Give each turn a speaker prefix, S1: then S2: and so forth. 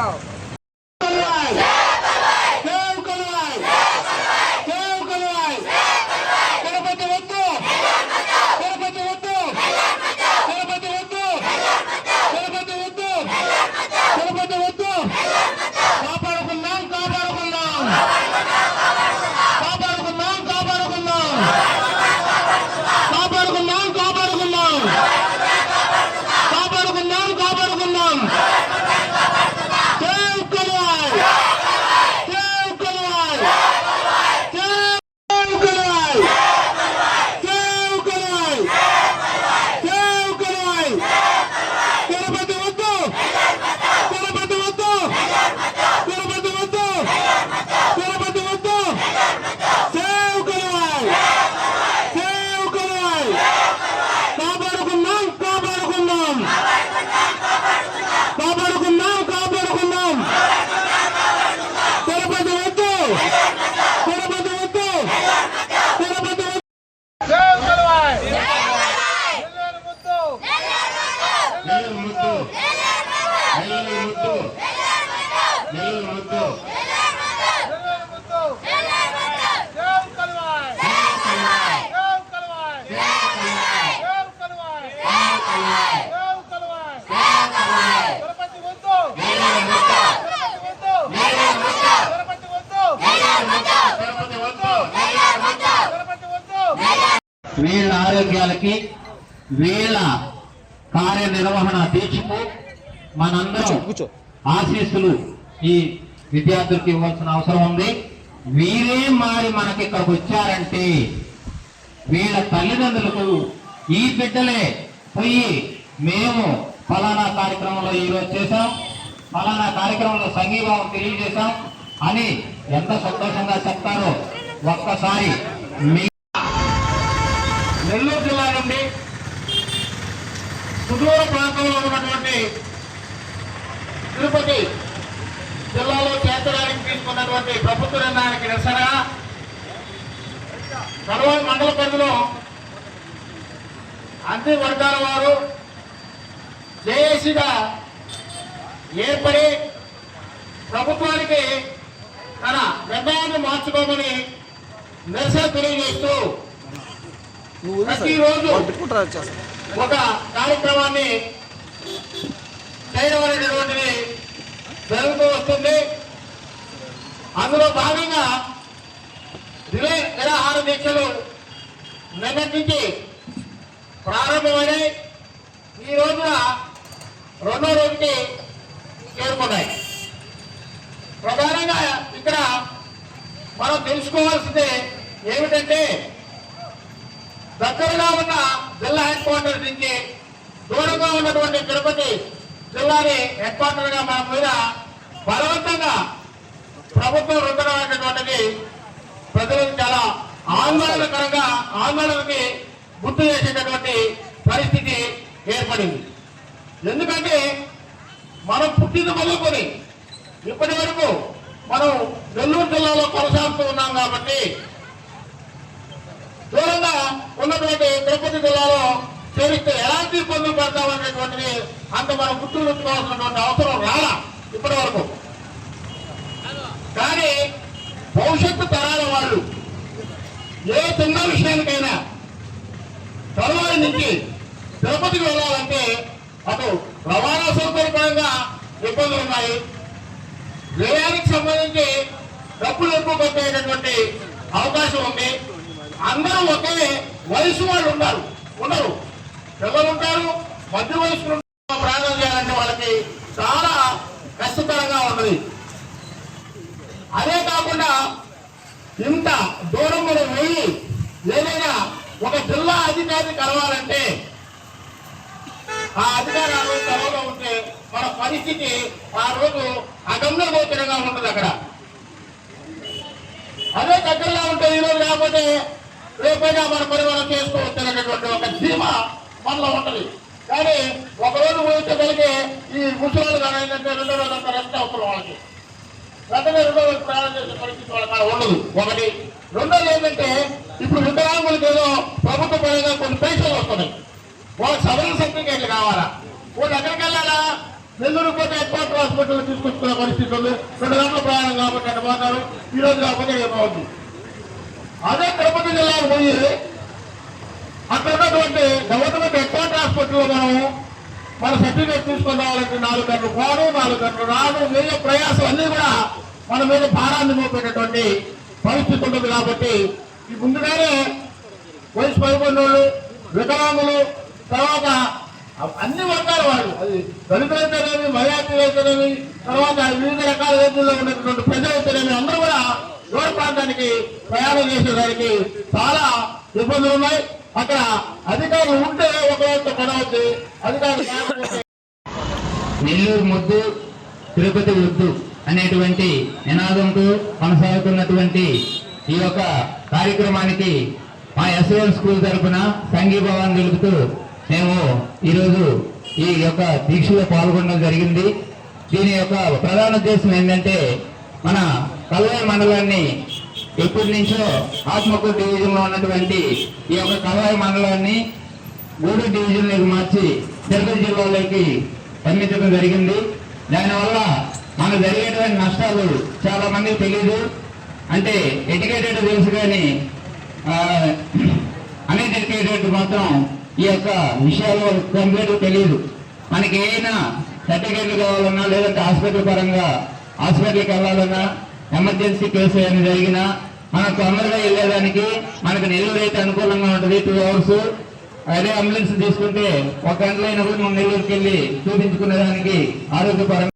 S1: out. వీళ్ళ ఆరోగ్యాలకి వీళ్ళ కార్యనిర్వహణ దీక్షకు మనందరం ఆశీస్సులు ఈ విద్యార్థులకు ఇవ్వాల్సిన అవసరం ఉంది. వీరే మారి మనకి ఇక్కడికి వచ్చారంటే వీళ్ళ తల్లిదండ్రులకు ఈ బిడ్డలే పోయి మేము ఫలానా కార్యక్రమంలో ఈరోజు చేశాం. ఫలానా కార్యక్రమంలో సంఘీభావం తెలియజేశాం అని ఎంత సంతోషంగా చెప్తారో ఒక్కసారి మీ సుదూర ప్రాంతంలో ఉన్నటువంటి తిరుపతి జిల్లాలో చేర్చడానికి తీసుకున్నటువంటి ప్రభుత్వ నిర్ణయానికి నిరసనగా కడవల్ మండల పరిధిలో అన్ని వర్గాల వారు జేఏసీగా ఏర్పడి ప్రభుత్వానికి తన నిర్ణయాన్ని మార్చుకోమని నిరసన తెలియజేస్తూ. ప్రతిరోజు ఒక కార్యక్రమాన్ని చేయడం అనేటటువంటిది జరుగుతూ వస్తుంది. అందులో భాగంగా రిలే నిరాహార దీక్షలు నిన్నటి నుంచి ప్రారంభమైనాయి ఈ రోజున రెండో రోజుకి చేరుకున్నాయి. ప్రధానంగా ఇక్కడ మనం తెలుసుకోవాల్సింది ఏమిటంటే దగ్గరగా ఉన్న జిల్లా హెడ్ క్వార్టర్ నుంచి దూరంగా ఉన్నటువంటి తిరుపతి జిల్లాని హెడ్ క్వార్టర్గా మన మీద బలవంతంగా ప్రభుత్వం రుద్దడం అనేటువంటిది ప్రజలకు చాలా ఆందోళనకరంగా ఆందోళనకి గుర్తు చేసేటటువంటి పరిస్థితి ఏర్పడింది. ఎందుకంటే మనం పుట్టిన మొదలుకొని ఇప్పటి వరకు మనం నెల్లూరు జిల్లాలో కొనసాగుతూ ఉన్నాం కాబట్టి దూరంగా ఉన్నటువంటి తిరుపతి జిల్లాలో చేరిస్తే ఎలాంటి ఇబ్బందులు పడతామనేటువంటిది అంత మనం గుర్తుంచుకోవాల్సినటువంటి అవసరం రాలా ఇప్పటి వరకు కానీ భవిష్యత్తు తరాల వాళ్ళు ఏ చిన్న విషయానికైనా తరువాయి నుంచి తిరుపతికి వెళ్ళాలంటే అటు రవాణా సౌకర్యపరంగా ఇబ్బందులు ఉన్నాయి. వ్యయానికి సంబంధించి డబ్బులు ఎక్కువ పెట్టేటటువంటి అవకాశం ఉంది. అందరూ ఒకే వయసు వాళ్ళు ఉన్నారు ఉండరు. పిల్లలు ఉంటారు మధ్య వయసులు ప్రయాణం చేయాలంటే వాళ్ళకి చాలా కష్టతరంగా ఉన్నది. అదే కాకుండా ఇంత దూరం మనం పోయి ఏదైనా ఒక జిల్లా అధికారిని కలవాలంటే ఆ అధికారి ఆ రోజు సెలవులో ఉంటే మన పరిస్థితి ఆ రోజు అగమ్య గోచరంగా ఉంటుంది అక్కడ. అదే దగ్గరలో ఉంటే ఈ రోజు లేకపోతే రేపైనా మన పని చేసుకోవచ్చు అనేటటువంటి ఒక ధీమా మనలో ఉంటది. కానీ ఒక రోజు ఈ ముసలాలు కానీ ఏంటంటే రెండో రోజు అంతా రెస్ట్ అవసరం వాళ్ళకి. వెంటనే రెండో రోజు ప్రయాణం చేసే పరిస్థితి వాళ్ళకి ఉండదు. ఒకటి. రెండోది ఏంటంటే ఇప్పుడు వికలాంగులకు ఏదో ప్రభుత్వ పరంగా కొన్ని పెన్షన్లు వస్తున్నాయి. వాళ్ళకి సదరణ సర్టిఫికేట్లు కావాలా? వాళ్ళు ఎక్కడికి వెళ్ళాలా? నెల్లూరు పోతే ఎయిర్పోర్ట్ క్వార్టర్ హాస్పిటల్ తీసుకొచ్చుకునే పరిస్థితులు రెండు గంటల ప్రయాణం కాబట్టి అక్కడ పోతారు. ఈ రోజు కాకపోతే ఏమవుతుంది అదే తిరుపతి జిల్లాకు పోయి అక్కడ ఉన్నటువంటి గవర్నమెంట్ హెడ్ హాస్పిటల్లో మనం మన సర్టిఫికేట్ తీసుకొని రావాలంటే నాలుగు గంటలు పోవడం నాలుగు గంటలు రాను వేరే ప్రయాసం అన్నీ కూడా మన మీద భారాన్ని మోపేటటువంటి పరిస్థితి ఉంటుంది కాబట్టి ఈ ముందుగానే వయసు పదకొండు వాళ్ళు వికలాంగులు తర్వాత అన్ని వర్గాల వాళ్ళు అది దళితులైతేనేమి మైనార్టీలైతేనేమి తర్వాత వివిధ రకాల వేదికల్లో ఉన్నటువంటి ప్రజలైతేనేమి అందరూ కూడా దూర ప్రాంతానికి ప్రయాణం చేసేదానికి చాలా ఇబ్బందులు ఉన్నాయి. అక్కడ అధికారులు ఉంటే ఒకరితో పడవచ్చు అధికారులు నెల్లూరు ముద్దు తిరుపతి ఉద్దు అనేటువంటి నినాదంతో కొనసాగుతున్నటువంటి ఈ యొక్క కార్యక్రమానికి మా ఎస్ఎల్ స్కూల్ తరపున సంఘీభావాన్ని తెలుపుతూ మేము ఈరోజు ఈ యొక్క దీక్షలో పాల్గొనడం జరిగింది. దీని యొక్క ప్రధాన ఉద్దేశం ఏంటంటే మన కల్వాయి మండలాన్ని ఎప్పటి నుంచో ఆత్మకూరు డివిజన్లో ఉన్నటువంటి ఈ యొక్క కల్వాయి మండలాన్ని గూడూరు డివిజన్లోకి మార్చి తిరుపతి జిల్లాలోకి పంపించడం జరిగింది. దానివల్ల మనకు జరిగేటువంటి నష్టాలు చాలా మందికి తెలియదు అంటే ఎడ్యుకేటెడ్ తెలుసు కానీ అన్ఎడ్యుకేటెడ్ మాత్రం ఈ యొక్క విషయాలు కంప్లీట్ తెలియదు మనకి ఏదైనా సర్టిఫికేట్లు కావాలన్నా లేదంటే హాస్పిటల్ పరంగా హాస్పిటల్కి వెళ్ళాలన్నా ఎమర్జెన్సీ కేసు ఏమైనా జరిగినా
S2: మనకు తొందరగా వెళ్ళేదానికి మనకు నెల్లూరు అయితే అనుకూలంగా ఉంటుంది టూ అవర్స్ అదే అంబులెన్స్ తీసుకుంటే ఒక గంటలైనప్పుడు మనం నెల్లూరుకి వెళ్ళి చూపించుకునేదానికి ఆరోగ్యపరంగా